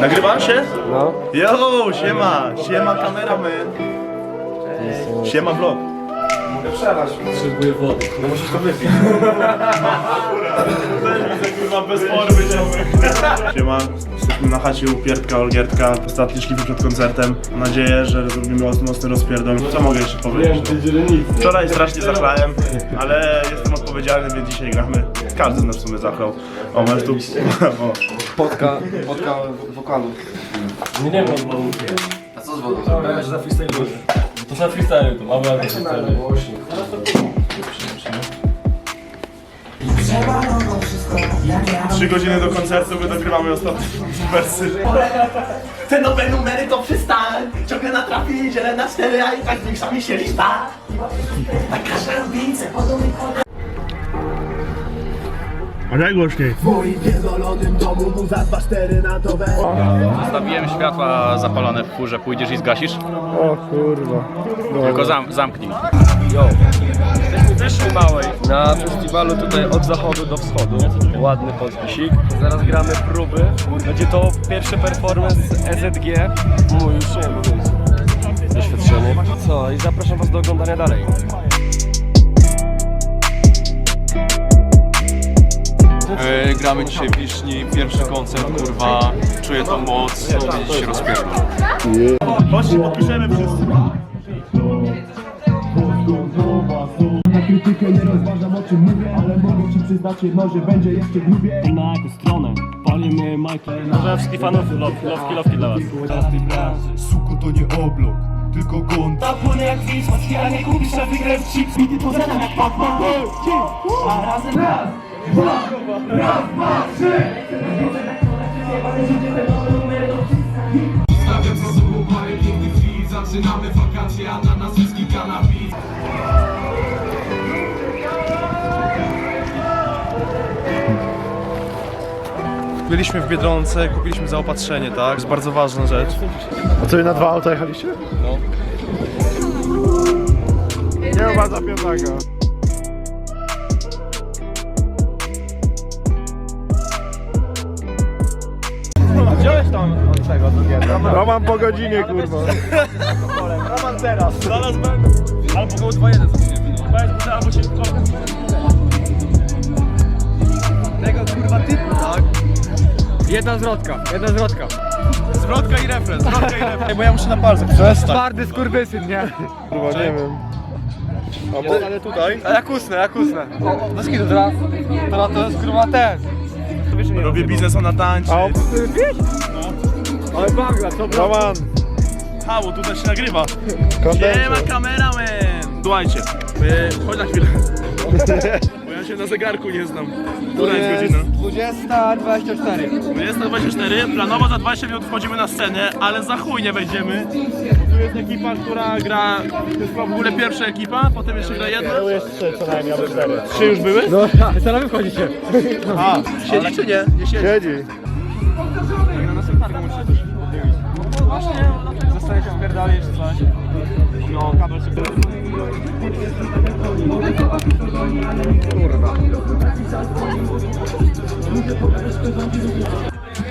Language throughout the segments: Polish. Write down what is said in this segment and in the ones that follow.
Nagrywa się? No. Yo, siema, siema kameraman. Siema vlog. Potrzebuję wody. No musisz to wypić. Kurwa bez formy Siema, jesteśmy na chacie u Pierdka Olgiertka. Ostatni szlify przed koncertem. Mam nadzieję, że zrobimy mocny, rozpierdol. Co mogę jeszcze powiedzieć? no? Wczoraj strasznie zachlałem, ale jestem odpowiedzialny, więc dzisiaj gramy. Każdy z nas w sumie zachlał. O, masz tu... O. Podka, podka wokalu. Nie, nie wiem, bo... A co z wodą? Ja się za freestyle To za freestyle to, mamy na freestyle. Trzy godziny do koncertu, my dogrywamy ostatnie wersy. Te nowe numery to przystań Ciągle natrafi, zielona cztery, a i tak większa mi się lista Na każdej rubince podobny A najgłośniej. W moim pierdolonym domu mu za dwa cztery na dobę Zostawiłem światła zapalone w furze, pójdziesz i zgasisz? O kurwa. Tylko zam zamknij. Wyszli małej. Na festiwalu tutaj od zachodu do wschodu. Ładny podpisik. Zaraz gramy próby. Będzie to pierwszy performance EZG. Mój już nie bo. Doświadczony. Co? I zapraszam was do oglądania dalej. E, gramy dzisiaj w Wiszni, pierwszy koncert, kurwa, czuję tą moc, to się rozpierdol. Chodźcie, podpiszemy wszyscy. Na krytykę nie rozważam o czym mówię Ale mogę ci przyznać jedno, że będzie jeszcze grubiej Na jaką stronę? Palimy Michael. Może wszystkich fanów love, lowki, lowki dla was. Suko to nie oblok, tylko gon Zapłynę jak widz, maskiera nie kupisz, a wygrę w chips Bity pozadam jak Pac-Man A razem raz, dwa, raz, dwa, trzy Byliśmy w Biedronce, kupiliśmy zaopatrzenie, tak? To jest bardzo ważna rzecz. A co, na dwa auta jechaliście? No. Nie ma zapionego. Wziąłeś tam tego drugiego. Roman po godzinie, kurwa. Zaraz będę. Albo koło 2-1 zaczniemy. no. Albo się... Tego kurwa typu, tak? Jedna zwrotka, jedna zwrotka. Zwrotka i refren, zwrotka i refren. Bo ja muszę na palcach przestać. Twardy skurwysyn, nie? Kurwa, nie wiem. A bo, ale tutaj... A jak usnę, jak usnę. O, bez kitu teraz. Teraz to jest kurwa ten. Robię biznes, ona tańczy. A Ale bagla, co bro? Roman, Hało, tutaj się nagrywa. Siema kameraman! Słuchajcie, yy, chodź na chwilę. Się na zegarku nie znam. Która jest godzina? 20.24. 20.24, planowo za 20 minut wchodzimy na scenę, ale za chuj nie wejdziemy. Bo tu jest ekipa, która gra, to jest w ogóle pierwsza ekipa, potem jeszcze gra jedna. To jest trzy co najmniej, albo cztery. Trzy już były? No, co na wy wchodzicie? A, siedzi czy nie? Nie siedzi. Siedzi.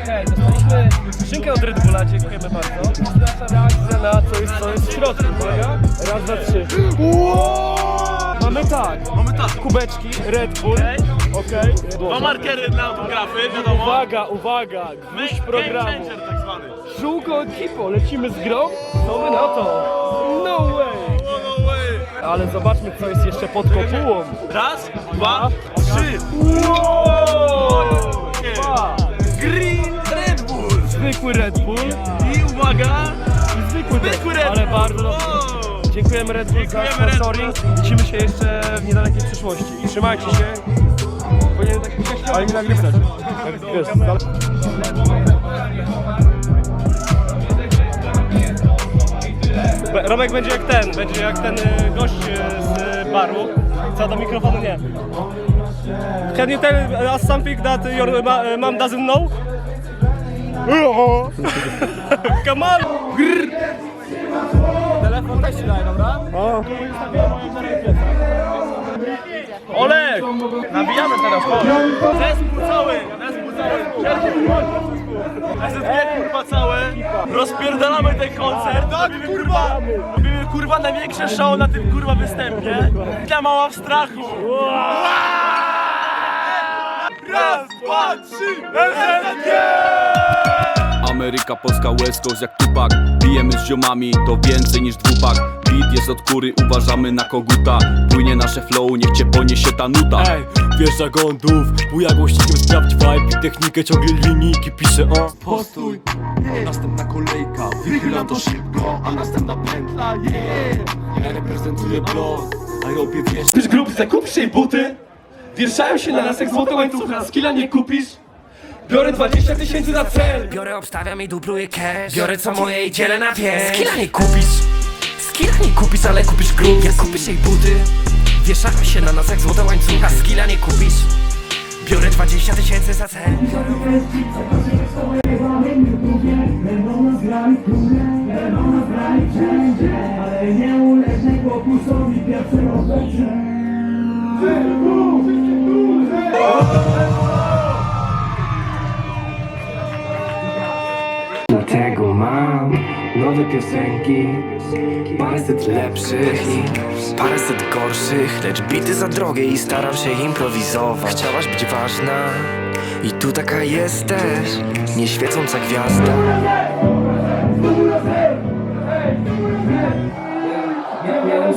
Hej, dostaliśmy szynkę od Red Bulla, dziękujemy bardzo. Nasza reakcja na coś, co jest w środku, uwaga. Raz, dwa, trzy. Mamy tak, Mamy tak, kubeczki, Red Bull, okej. dwa markery dla autografy, wiadomo. Uwaga, uwaga, gwóźdź Game programu. changer tak zwany. Żółko ekipo, lecimy z grą? Co wy na to? No way! No, no way. Ale zobaczmy, co jest jeszcze pod kopułą. Raz, dwa, trzy. Dwa. Green Red Bull. Zwykły Red Bull I uwaga, zwykły, zwykły Red Ale Bull. bardzo dobrze. Wow. Dziękujemy Red Bull za Dziękujemy Red sponsoring. Widzimy się jeszcze w niedalekiej przyszłości. Trzymajcie się. Tak Ale mi nagrywać. Tak, wiesz, Romek będzie jak ten, będzie jak ten y, gość y, z baru. Co do mikrofonu nie. Can you tell us something that your ma- uh, mom doesn't know? Come on! Telefon też daj, dobra? Olek! Nabijamy teraz, chodź. Zespół cały, zespół cały. SSG kurwa całe, rozpierdalamy ten koncert, robimy kurwa, robimy kurwa największe show na tym kurwa występie. Ta mała w strachu. Raz, dwa, trzy, SSG! Ameryka, Polska, West Coast jak Tupac. Bijemy z ziomami, to więcej niż dwupak. Beat jest od kury, uważamy na koguta. Płynie nasze flow, niech cię poniesie ta nuta. Ej, wjeżdża gondów, buja głośnikiem sprawdź vibe i technikę, ciągle linijki pisze o Postój, następna kolejka. Wychylam to szybko, a następna pętla. Yeah, ja reprezentuję blok A robię wiesz grupce, kupisz jej buty Wieszają się na nas jak złote łańcucha Skilla nie kupisz? Biorę 20 tysięcy na cel. Biorę, obstawiam i dubluję cash. Biorę co moje i dzielę na wieś Skilla nie kupisz? Skilla nie kupisz, ale kupisz gruz Jak kupisz jej buty. Wieszają się na nas jak złote łańcucha Skilla nie kupisz? Biorę 20 tysięcy za cel Dlatego mam nowe piosenki. Paręset lepszych i paręset gorszych Lecz bity za drogie i staram się improwizować. Chciałaś być ważna i tu taka jesteś Nieświecąca gwiazda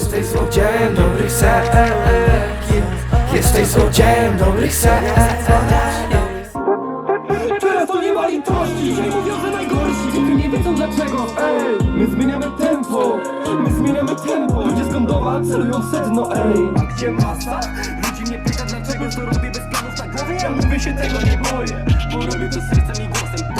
Jesteś złodziejem dobrych serc Jesteś złodziejem dobrych serc Teraz to nie ma litości Nie mówią, że najgorsi Ludzie nie wiedzą dlaczego. Ej, my zmieniamy tempo My zmieniamy tempo. Ludzie z Gondowa celują w sedno Ej, a gdzie masa? Ludzi mnie pyta dlaczego to robię bez planów na głowie Ja mówię się tego nie boję. Bo robię to sercem i głosem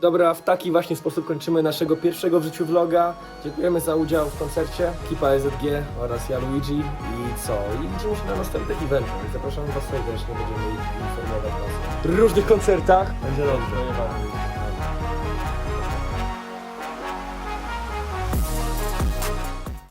Dobra, w taki właśnie sposób kończymy naszego pierwszego w życiu vloga. Dziękujemy za udział w koncercie. Kipa EZG oraz ja Luigi. I co? I widzimy się na następnych eventach. Zapraszamy Was serdecznie, będziemy informować Was o różnych koncertach. Będzie dobrze.